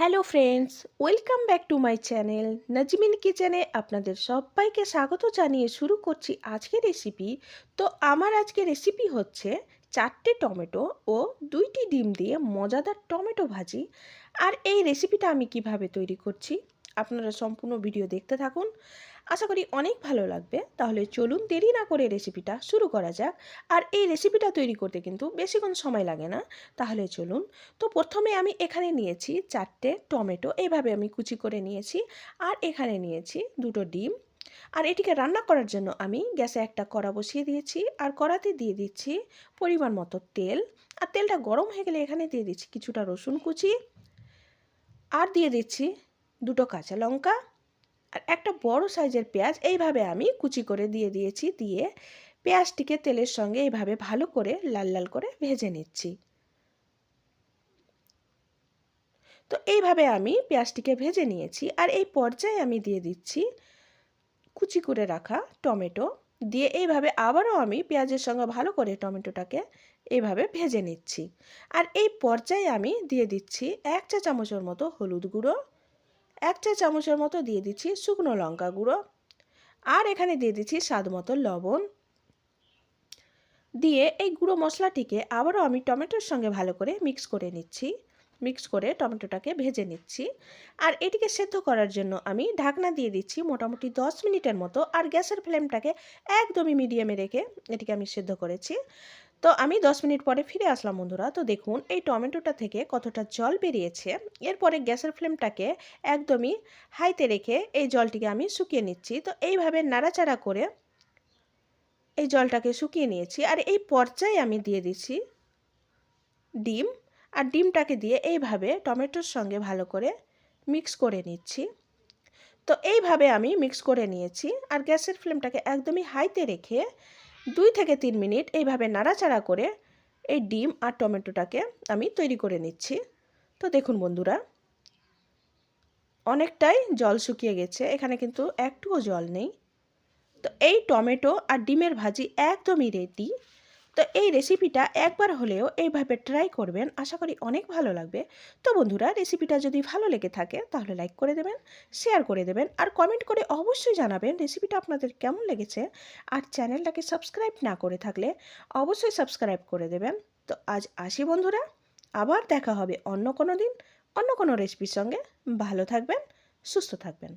Hello friends, welcome back to my channel Nazmin কিচেনে আপনাদের সবাইকে স্বাগত জানিয়ে শুরু করছি আজকের রেসিপি। তো আমার আজকে রেসিপি হচ্ছে চারটে টমেটো ও দুইটি ডিম দিয়ে মজাদার টমেটো ভাজি। আর এই রেসিপিটা আমি কীভাবে তৈরি করছি আপনারা সম্পূর্ণ ভিডিও দেখতে থাকুন। আশা করি অনেক ভালো লাগবে। তাহলে চলুন দেরি না করে রেসিপিটা শুরু করা যাক। আর এই রেসিপিটা তৈরি করতে কিন্তু বেশিক্ষণ সময় লাগে না। তাহলে চলুন। তো প্রথমে আমি এখানে নিয়েছি চারটে টমেটো। এইভাবে আমি কুচি করে নিয়েছি। আর এখানে নিয়েছি দুটো ডিম। আর এটিকে রান্না করার জন্য আমি গ্যাসে একটা কড়া বসিয়ে দিয়েছি। আর কড়াতে দিয়ে দিচ্ছি পরিমাণ মতো তেল। আর তেলটা গরম হয়ে গেলে এখানে দিয়ে দিচ্ছি কিছুটা রসুন কুচি। আর দিয়ে দিচ্ছি দুটো কাঁচা লঙ্কা আর একটা বড় সাইজের পেঁয়াজ এইভাবে আমি কুচি করে দিয়ে দিয়েছি, দিয়ে পেঁয়াজটিকে তেলের সঙ্গে এইভাবে ভালো করে লাল লাল করে ভেজে নিচ্ছি। তো এইভাবে আমি পেঁয়াজটিকে ভেজে নিয়েছি আর এই পর্যায়ে আমি দিয়ে দিচ্ছি কুচি করে রাখা টমেটো, দিয়ে এইভাবে আবারও আমি পেঁয়াজের সঙ্গে ভালো করে টমেটোটাকে এইভাবে ভেজে নিচ্ছি। আর এই পর্যায়ে আমি দিয়ে দিচ্ছি এক চা চামচের মতো হলুদ গুঁড়ো এক চা চামচের মতো দিয়ে দিচ্ছি শুকনো লঙ্কা গুঁড়ো। আর এখানে দিয়ে দিচ্ছি স্বাদ মতো লবণ। দিয়ে এই গুঁড়ো মশলাটিকে আবারও আমি টমেটোর সঙ্গে ভালো করে মিক্স করে নিচ্ছি। মিক্স করে টমেটোটাকে ভেজে নিচ্ছি। আর এটিকে সেদ্ধ করার জন্য আমি ঢাকনা দিয়ে দিচ্ছি মোটামুটি দশ মিনিটের মতো। আর গ্যাসের ফ্লেমটাকে একদমই মিডিয়ামে রেখে এটিকে আমি সেদ্ধ করেছি। তো আমি দশ মিনিট পরে ফিরে আসলাম বন্ধুরা। তো দেখুন, এই টমেটোটা থেকে কতটা জল বেরিয়েছে। এরপরে গ্যাসের ফ্লেমটাকে একদমই হাইতে রেখে এই জলটিকে আমি শুকিয়ে নিচ্ছি। তো এইভাবে নাড়াচাড়া করে এই জলটাকে শুকিয়ে নিয়েছি। আর এই পর্যায়ে আমি দিয়ে দিচ্ছি ডিম। আর ডিমটাকে দিয়ে এইভাবে টমেটোর সঙ্গে ভালো করে মিক্স করে নিচ্ছি। তো এইভাবে আমি মিক্স করে নিয়েছি। আর গ্যাসের ফ্লেমটাকে একদমই হাইতে রেখে দুই থেকে তিন মিনিট এইভাবে নাড়াচাড়া করে এই ডিম আর টমেটোটাকে আমি তৈরি করে নিচ্ছি। তো দেখুন বন্ধুরা, অনেকটাই জল শুকিয়ে গেছে, এখানে কিন্তু একটুও জল নেই। তো এই টমেটো আর ডিমের ভাজি একদমই রেডি তো এই রেসিপিটা একবার হলেও এইভাবে ট্রাই করবেন, আশা করি অনেক ভালো লাগবে। তো বন্ধুরা রেসিপিটা যদি ভালো লেগে থাকে, তাহলে লাইক করে দেবেন শেয়ার করে দেবেন, আর কমেন্ট করে অবশ্যই জানাবেন রেসিপিটা আপনাদের কেমন লেগেছে। আর চ্যানেলটাকে সাবস্ক্রাইব না করে থাকলে অবশ্যই সাবস্ক্রাইব করে দেবেন। তো আজ আসি বন্ধুরা, আবার দেখা হবে অন্য কোনো দিন, অন্য কোনো রেসিপির সঙ্গে। ভালো থাকবেন, সুস্থ থাকবেন।